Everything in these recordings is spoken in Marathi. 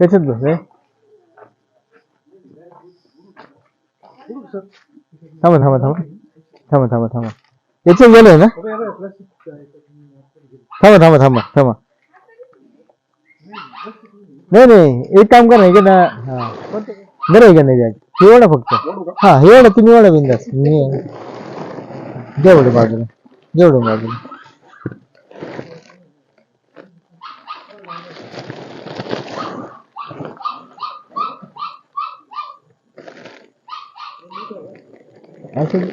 त्याच्यात बस आहे थांबा थांबा थांबा. थांबा थांबा थांबा. याच्यात गेलोय ना? थांबा थांबा थांबा थांबा. नाही नाही एक काम कर ना इकडे हा. बरं आहे का नाही जायचं? हे फक्त. हा हे एवढं तुम्ही एवढं बिंदास. मी देवडे बाजूला देवडे बाजूला असं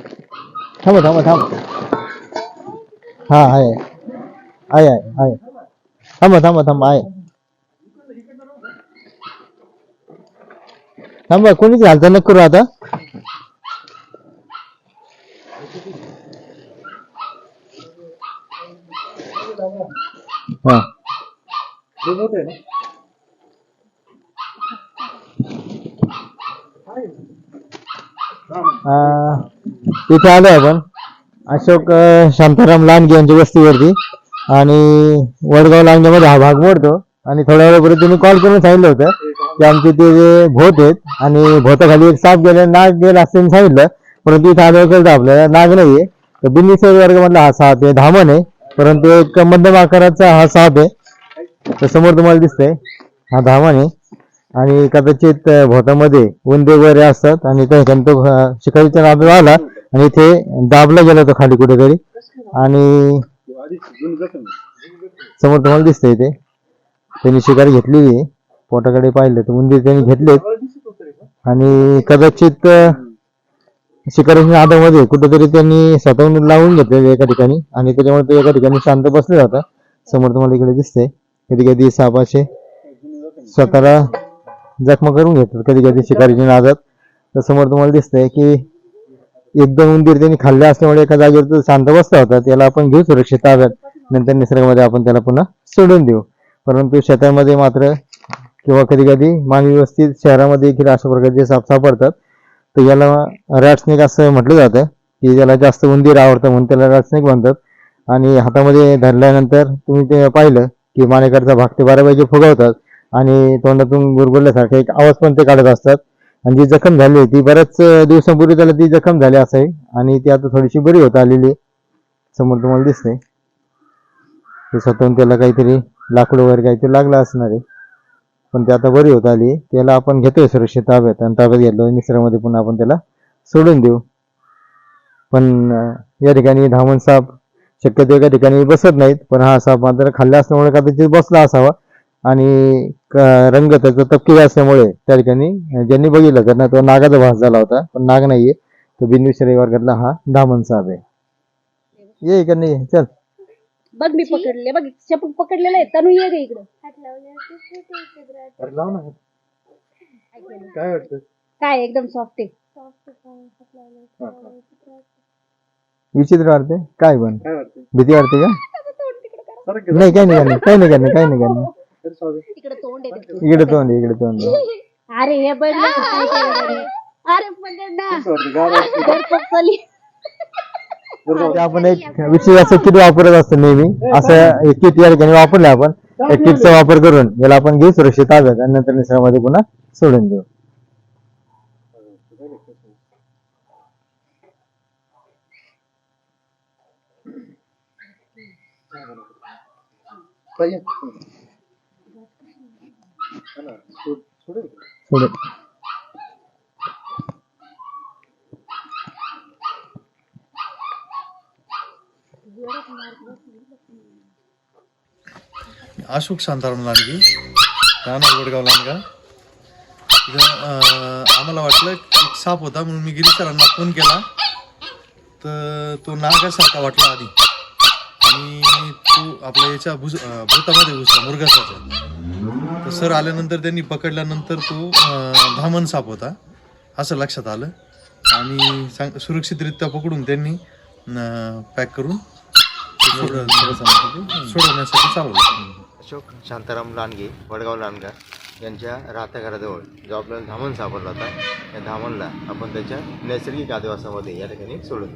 थांबा थांबा थांबा. हा आहे. आहे आहे आहे. थांबा थांबा थांबा आहे. थांबा कोणीच हालचाल नको करू आता. अं, तिथे आलो आपण. अशोक अं, शांताराम लांडगे यांच्या वस्तीवरती. आणि वडगाव लांडग्यामध्ये हा भाग मोडतो. आणि थोड्या वेळापूर्वी तुम्ही कॉल करून सांगितलं होतं की आमचे ते जे भोत आहेत आणि भोताखाली एक साप गेले नाग गेला असं त्यांनी सांगितलं. परंतु इथे आल्यावर कळतं आपल्याला नाग नाहीये. तर बिन्नी वर्गामधला हा साप आहे धामण आहे. परंतु एक मध्यम आकाराचा हा साप आहे. तर समोर तुम्हाला दिसतंय हा धामण आहे. आणि कदाचित भोतामध्ये उंदे वगैरे असतात आणि त्या ठिकाणी तो शिकारीच्या नादाला आला आणि इथे दाबला गेला होता खाली कुठेतरी. आणि समोर तुम्हाला दिसतंय इथे त्यांनी शिकारी घेतलेली आहे. पोटाकडे पाहिलं तर उंदीर त्यांनी घेतलेत. आणि कदाचित शिकारीच्या नादामध्ये कुठेतरी त्यांनी स्वतःहून लावून घेतलेले एका ठिकाणी. आणि त्याच्यामुळे ते एका ठिकाणी शांत बसले जातात समोर तुम्हाला इकडे दिसतंय. कधी कधी साप असे स्वतःला जखमा करून घेतात. कधी कधी शिकारीच्या नादात. तर समोर तुम्हाला दिसतंय की एकदम उंदीर त्यांनी खाल्ले असल्यामुळे एका जागेवर शांत बसता होता. त्याला आपण घेऊ सुरक्षित ताब्यात. नंतर निसर्गामध्ये आपण त्याला पुन्हा सोडून देऊ. परंतु शेतामध्ये मात्र किंवा कधी कधी मानवी शहरामध्ये देखील अशा प्रकारचे साप सापडतात. तर याला रॅटस्नेक असं म्हटलं जातं की ज्याला जास्त उंदीर आवडतं म्हणून त्याला रॅटस्नेक म्हणतात. आणि हातामध्ये धरल्यानंतर तुम्ही ते पाहिलं की मानेकरचा भाग ते बऱ्यापैकी फुगवतात आणि तोंडातून गुरगुरल्यासारखा एक आवाज पण ते काढत असतात. आणि जी जखम झाली ती बऱ्याच दिवसांपूर्वी त्याला ती जखम झाली असं आहे आणि ती आता थोडीशी बरी होत आलेली आहे. समोर तुम्हाला दिसते ते स्वतःहून त्याला काहीतरी लाकूड वगैरे काहीतरी लागलं असणार आहे. पण ते आता बरी होत आली त्याला आपण घेतोय सुरक्षित ताब्यात आणि ताब्यात घेतलो निसर्गामध्ये पुन्हा आपण त्याला सोडून देऊ. पण या ठिकाणी धामण साप शक्यतो एका ठिकाणी बसत नाहीत पण हा साप मात्र खाल्ला असल्यामुळे कदाचित बसला असावा. आणि रंग त्याचा तपकिरी असल्यामुळे त्या ठिकाणी ज्यांनी बघितलं त्यांना तो नागाचा भास झाला होता पण नाग नाहीये. तो बिनविषारी वर्गातला हा धामण साप आहे. ये इकडे ये, चल. बघ मी पकडले बघ चपूक पकडलेलं आहे. तनु ये इकडं. काय वाटतं? काय एकदम सॉफ्ट आहे. विचित्र वाटते काय पण. भीती वाटते का? नाही काय नाही काय नाही. काय नाही काय नाही काय नाही तिकडे तोंड आहे. इकडे तोंड आहे, इकडे तोंड आहे. अरे हे बघ ना, काय केलं. अरे पकड ना धर पकली. ते आपण एक विषय असं किट वापरत असतो नेहमी. असं एक किट या ठिकाणी वापरलं आपण त्या किटचा वापर करून याला आपण घेऊ सुरक्षित ताब्यात आणि नंतर निसर्गामध्ये पुन्हा सोडून देऊ. सोडून अशोक शांताराम लांडगी राहणार गोडगाव लांडगा. आम्हाला वाटलं एक साप होता म्हणून मी गिरीसरांना फोन केला. तर तो नागासारखा वाटला आधी. आणि तो आपल्या याच्या भुज भूतामध्ये घुसला मुरगासाच्या. तर सर आल्यानंतर त्यांनी पकडल्यानंतर तो अं, धामण साप होता. असं लक्षात आलं. आणि सांग सुरक्षितरित्या पकडून त्यांनी पॅक करून सोड- सोडवण्यासाठी चालवलं. अशोक शांताराम लांडगे वडगाव लांडगा यांच्या राहत्या घराजवळ जो आपल्याला धामण सापडला होता त्या धामणला आपण त्याच्या नैसर्गिक आदिवासामध्ये या ठिकाणी सोडून.